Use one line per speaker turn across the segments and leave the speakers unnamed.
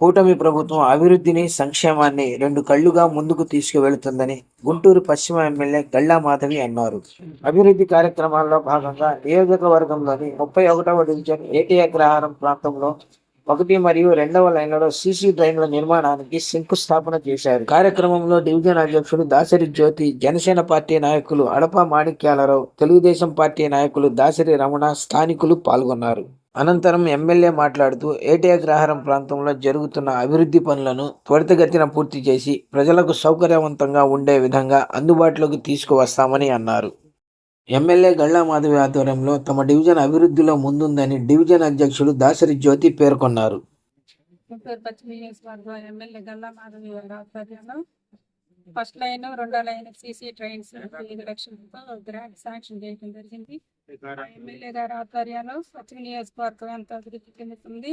కూటమి ప్రభుత్వం అభివృద్ధిని సంక్షేమాన్ని రెండు కళ్ళుగా ముందుకు తీసుకువెళుతుందని గుంటూరు పశ్చిమ ఎమ్మెల్యే గల్లా మాధవి అన్నారు. అభివృద్ధి కార్యక్రమాల్లో భాగంగా నియోజకవర్గంలోని ముప్పై ఒకటవ డివిజన్ ఏటీ అగ్రహారం ప్రాంతంలో ఒకటి మరియు రెండవ లైన్లలో సీసీ డ్రైన్ల నిర్మాణానికి శంకుస్థాపన చేశారు. కార్యక్రమంలో డివిజన్ అధ్యక్షుడు దాసరి జ్యోతి జనసేన పార్టీ నాయకులు అడప మాణిక్యాలరావు తెలుగుదేశం పార్టీ నాయకులు దాసరి రమణ స్థానికులు పాల్గొన్నారు. అనంతరం ఎమ్మెల్యే మాట్లాడుతూ ఏటీ ప్రాంతంలో జరుగుతున్న అభివృద్ధి పనులను త్వరితగతిన పూర్తి చేసి ప్రజలకు సౌకర్యవంతంగా ఉండే విధంగా అందుబాటులోకి తీసుకువస్తామని అన్నారు. ఎమ్మెల్యే గళ్ళా మాధవి ఆధ్వర్యంలో తమ డివిజన్ అభివృద్ధిలో ముందుందని డివిజన్ అధ్యక్షుడు దాసరి జ్యోతి పేర్కొన్నారు.
గుంటూరు పశ్చిమ నియోజకవర్గం ఎమ్మెల్యే గల్లా మాధవి గారి ఆధ్వర్యంలో ఫస్ట్ లైన్ రెండో లైన్ సీసీ ట్రైన్స్ ఐదు లక్షలతో గ్రాంట్ శాంక్షన్ చేయడం జరిగింది. ఎమ్మెల్యే గారి ఆధ్వర్యంలో స్వచ్ఛ నియోజకవర్గం ఎంత అభివృద్ధి చెందుతుంది.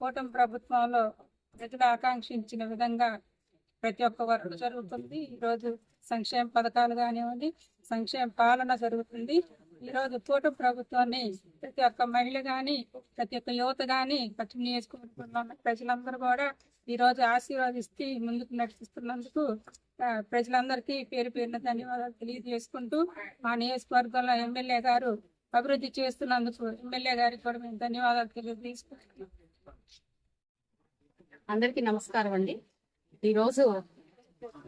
కూటమి ప్రభుత్వంలో ప్రజలు ఆకాంక్షించిన విధంగా ప్రతి ఒక్క వర్క్ జరుగుతుంది. ఈరోజు సంక్షేమ పథకాలు కానివ్వండి సంక్షేమ పాలన జరుగుతుంది. ఈరోజు కూటమి ప్రభుత్వాన్ని ప్రతి ఒక్క మహిళ కానీ ప్రతి ఒక్క యువత కానీ పశ్చిమ నియోజకవర్గంలో ప్రజలందరూ కూడా ఈ రోజు ఆశీర్వాదిస్తూ ముందుకు నడిపిస్తున్నందుకు ప్రజలందరికీ పేరు పేరున ధన్యవాదాలు తెలియజేసుకుంటూ మా నియోజకవర్గంలో ఎమ్మెల్యే గారు అభివృద్ధి చేస్తున్నందుకు ఎమ్మెల్యే గారికి కూడా మేము ధన్యవాదాలు తెలియజేసుకుంటున్నాం.
అందరికీ నమస్కారం అండి. ఈరోజు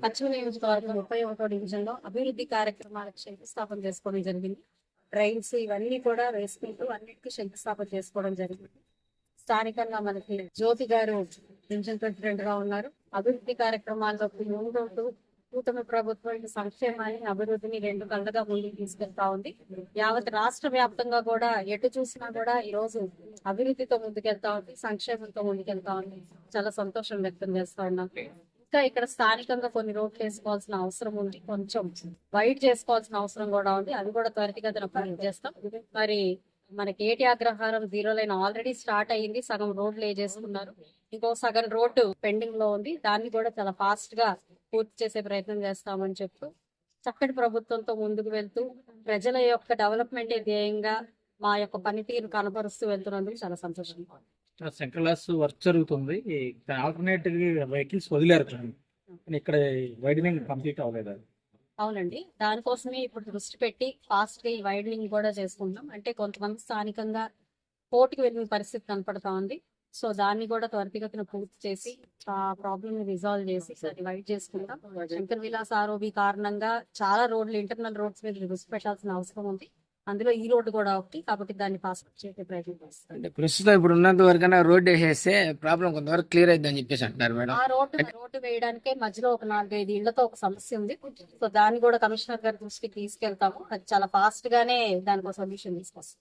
పశ్చిమ నియోజకవర్గం ముప్పై ఒకటో డివిజన్లో అభివృద్ధి కార్యక్రమాలకు శంకుస్థాపన చేసుకోవడం జరిగింది. ట్రైన్స్ ఇవన్నీ కూడా వేసుకుంటూ అన్నిటికీ శంకుస్థాపన చేసుకోవడం జరిగింది. స్థానికంగా మనకి జ్యోతి గారు డివిజన్ ప్రెసిడెంట్గా ఉన్నారు. అభివృద్ధి కార్యక్రమాల్లో ముందుంటూ కూటమి ప్రభుత్వం సంక్షేమాన్ని అభివృద్ధిని రెండు కళ్ళగా ముందుకు తీసుకెళ్తా ఉంది. యావత్ రాష్ట్ర వ్యాప్తంగా కూడా ఎటు చూసినా కూడా ఈ రోజు అభివృద్ధితో ముందుకెళ్తా ఉంది సంక్షేమంతో ముందుకెళ్తా ఉంది. చాలా సంతోషం వ్యక్తం చేస్తా ఉన్నాం. ఇంకా ఇక్కడ స్థానికంగా కొన్ని రోడ్లు వేసుకోవాల్సిన అవసరం ఉంది. కొంచెం వైడ్ చేసుకోవాల్సిన అవసరం కూడా ఉంది. అది కూడా త్వరితగతిన పని చేస్తాం. మరి మనకి ఏటి అగ్రహారం జీరో లైన్ ఆల్రెడీ స్టార్ట్ అయ్యింది సగం రోడ్లు వేసేసుకున్నారు. ఇంకో సగం రోడ్డు పెండింగ్లో ఉంది. దాన్ని కూడా చాలా ఫాస్ట్గా పూర్తి చేసే ప్రయత్నం చేస్తామని చెప్తూ చక్కటి ప్రభుత్వంతో ముందుకు వెళ్తూ ప్రజల యొక్క డెవలప్మెంట్ ధ్యేయంగా మా యొక్క పనితీరు కనపరుస్తూ వెళ్తున్నందుకు చాలా సంతోషంగా.
సెంట్రల్ క్లాస్ వర్క్ జరుగుతుంది. ఆల్టర్నేట్ వెహికల్స్ వదిలేరు ఇక్కడ వైడనింగ్ కంప్లీట్ అవ్వలేదు.
అవునండి. దానికోసమే ఇప్పుడు దృష్టి పెట్టి ఫాస్ట్గా ఈ వైడనింగ్ కూడా చేసుకుంటాం అంటే కొంతమంది స్థానికంగా కోర్టుకు వెళ్ళిన పరిస్థితి కనపడతా ఉంది. సో దాన్ని కూడా త్వరితగతిన పూర్తి చేసి ఆ ప్రాబ్లమ్ని రిజాల్వ్ చేసి సరే వైడ్ చేసుకుంటాం. శంకర్ విలాస్ ఆరోబి కారణంగా చాలా రోడ్లు ఇంటర్నల్ రోడ్స్ మీద దృష్టి పెట్టాల్సిన అవసరం ఉంది. అందులో ఈ రోడ్డు కూడా ఒకటి కాబట్టి దాన్ని ఫాస్ట్ చేసే ప్రయత్నం చేస్తాం
అంటే ప్రస్తుతం ఇప్పుడు ఉన్నంత వరకైనా రోడ్ వేసేస్తే ప్రాబ్లం కొంతవరకు క్లియర్ అయిద్దని చెప్పేసి అంటున్నారు మేడం.
ఆ రోడ్డు రోడ్డు వేయడానికే మధ్యలో ఒక నాలుగైదు ఇళ్ళతో ఒక సమస్య ఉంది. సో దాన్ని కూడా కమిషనర్ గారి దృష్టికి తీసుకెళ్తాము. అది చాలా ఫాస్ట్ గానే దానికి సొల్యూషన్ తీసుకొస్తాం.